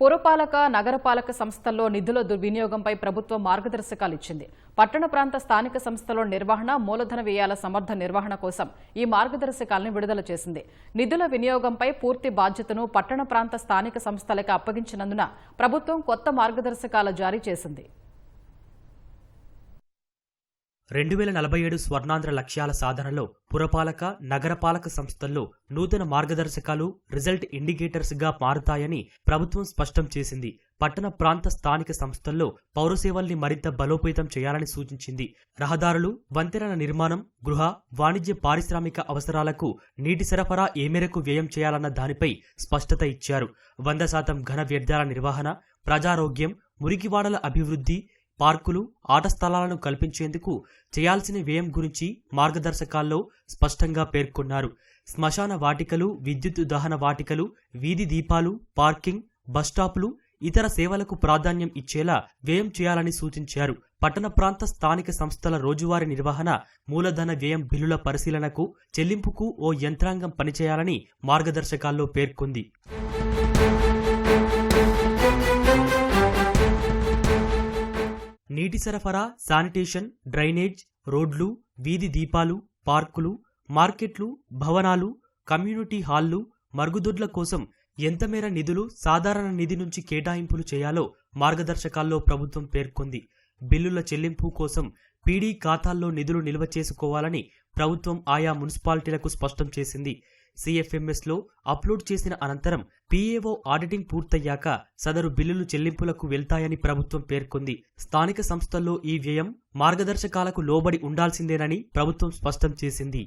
పురపాలక నగరపాలక సంస్థల్లో నిధుల దుర్వినియోగంపై ప్రభుత్వం మార్గదర్శకాలు ఇచ్చింది పట్టణ ప్రాంత స్థానిక సంస్థల నిర్వహణ మూలధన వ్యయాల సమర్థ నిర్వహణ కోసం ఈ మార్గదర్శకాలను విడుదల చేసింది. నిధుల వినియోగంపై పూర్తి బాధ్యతను పట్టణ ప్రాంత స్థానిక సంస్థలకు అప్పగించినందున ప్రభుత్వం కొత్త మార్గదర్శకాలు జారీ చేసింది. రెండు వేల నలభై ఏడు స్వర్ణాంధ్ర లక్ష్యాల సాధనలో పురపాలక నగరపాలక సంస్థల్లో నూతన మార్గదర్శకాలు రిజల్ట్ ఇండికేటర్స్గా మారుతాయని ప్రభుత్వం స్పష్టం చేసింది. పట్టణ ప్రాంత స్థానిక సంస్థల్లో పౌరసేవల్ని మరింత బలోపేతం చేయాలని సూచించింది. రహదారులు వంతెనల నిర్మాణం గృహ వాణిజ్య పారిశ్రామిక అవసరాలకు నీటి సరఫరా ఏ మేరకు వ్యయం చేయాలన్న దానిపై స్పష్టత ఇచ్చారు. వంద శాతం ఘన వ్యర్థాల నిర్వహణ ప్రజారోగ్యం మురికివాడల అభివృద్ధి పార్కులు ఆట స్థలాలను కల్పించేందుకు చేయాల్సిన వ్యయం గురించి మార్గదర్శకాల్లో స్పష్టంగా పేర్కొన్నారు. శ్మశాన వాటికలు విద్యుత్ దహన వాటికలు వీధి దీపాలు పార్కింగ్ బస్టాపులు ఇతర సేవలకు ప్రాధాన్యం ఇచ్చేలా వ్యయం చేయాలని సూచించారు. పట్టణ ప్రాంత స్థానిక సంస్థల రోజువారీ నిర్వహణ మూలధన వ్యయం బిల్లుల పరిశీలనకు చెల్లింపుకు ఓ యంత్రాంగం పనిచేయాలని మార్గదర్శకాల్లో పేర్కొంది. నీటి సరఫరా శానిటేషన్ డ్రైనేజ్ రోడ్లు వీధి దీపాలు పార్కులు మార్కెట్లు భవనాలు కమ్యూనిటీ హాళ్ళు మరుగుదొడ్ల కోసం ఎంతమేర నిధులు సాధారణ నిధి నుంచి కేటాయింపులు చేయాలో మార్గదర్శకాల్లో ప్రభుత్వం పేర్కొంది. బిల్లుల చెల్లింపు కోసం పీడీ ఖాతాల్లో నిధులు నిల్వ చేసుకోవాలని ప్రభుత్వం ఆయా మున్సిపాలిటీలకు స్పష్టం చేసింది. సిఎఫ్ఎంఎస్లో అప్లోడ్ చేసిన అనంతరం పీఏఓ ఆడిటింగ్ పూర్తయ్యాక సదరు బిల్లులు చెల్లింపులకు వెళ్తాయని ప్రభుత్వం పేర్కొంది. స్థానిక సంస్థల్లో ఈ వ్యయం మార్గదర్శకాలకు లోబడి ఉండాల్సిందేనని ప్రభుత్వం స్పష్టం చేసింది.